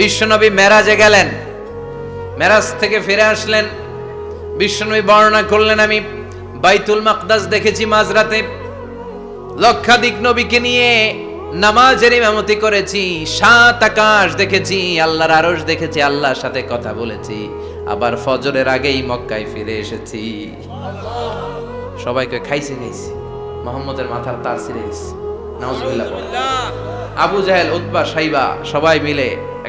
বিশ্বনবী মেরাজে গেলেন। মেরাজ থেকে ফিরে আসলেন। বিশ্বনবী বর্ণনা করলেন, আমি বাইতুল মাকদাস দেখেছি মাঝরাতে। লক্ষাধিক নবীকে নিয়ে নামাজের ইমামতি করেছি, সাত আকাশ দেখেছি, আল্লাহর আরশ দেখেছি, আল্লাহর সাথে কথা বলেছি। আবার ফজরের আগেই মক্কায় ফিরে এসেছি। সবাইকে খাইছে খাইছে মোহাম্মদের মাথার তার ছিঁড়ে আবু জাহেল, উতবা, সাইবা, সবাই মিলে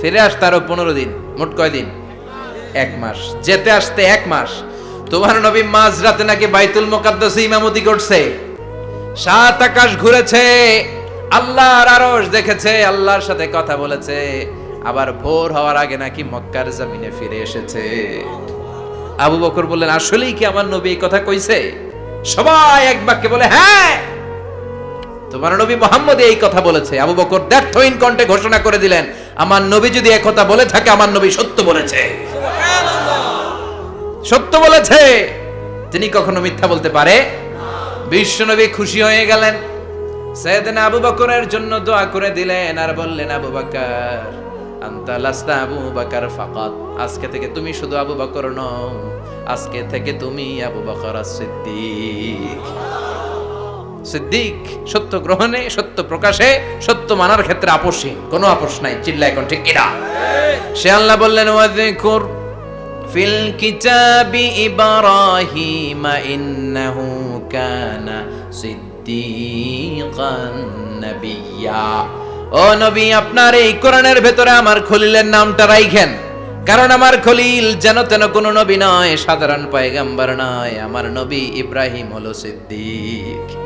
ফিরে আসতে আরও পনেরো দিন, মোট কয় দিন? এক মাস। যেতে আসতে এক মাস। তোমার নবী মাঝরাতে নাকি বাইতুল মোকাদ্দাসে ইমামতি করছে। সাত আকাশ ঘুরেছে, আল্লাহর আরশ দেখেছে, আল্লাহর সাথে কথা বলেছে। আবার ভোর হওয়ার আগে নাকি মক্কার জমিনে ফিরে এসেছে। আবু বকর বললেন, আসলেই কি আমার নবী এই কথা কইছে? সবাই এক বাক্যে বলে হ্যাঁ তোমার নবী মোহাম্মদ এই কথা বলেছে। আবু বকর দ্ব্যর্থহীন কণ্ঠে ঘোষণা করে দিলেন আমার নবী যদি এক কথা বলে থাকে, আমার নবী সত্য বলেছে। সত্য বলেছে। তিনি কখনো মিথ্যা বলতে পারে? বিশ্বনবী খুশি হয়ে গেলেন। সৈয়দনা আবু বকরের জন্য দোয়া করে দিলেন আর বললেন, আবু বকর, আন্তা লাস্তা আবু বকর ফাকাত। আজকে থেকে তুমি শুধু আবু বকর নও, আজকে থেকে তুমি আবু বকর সিদ্দিক সিদ্দিক সত্য গ্রহণে, সত্য প্রকাশে, সত্য মানার ক্ষেত্রে আপোষহীন। কোনো আপোষ নাই চিল্লা এখন ঠিক কিনা সে আল্লাহ বললেন ফিল কিতাবি ইব্রাহিম, ইন্নাহু কানা সিদ্দিকান ও নবী, আপনার এই কোরআনের ভেতরে আমার খলিলের নামটা রাইখেন। কারণ আমার খলিল যেন তেন কোনো নবী নয়, সাধারণ পয়গাম্বার নয়। আমার নবী ইব্রাহিম হলো সিদ্দিক।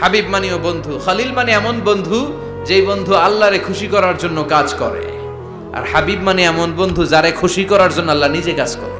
হাবিব মানেও বন্ধু, খালিল মানে এমন বন্ধু যেই বন্ধু আল্লাহরে খুশি করার জন্য কাজ করে। আর হাবিব মানে এমন বন্ধু যারে খুশি করার জন্য আল্লাহ নিজে কাজ করে।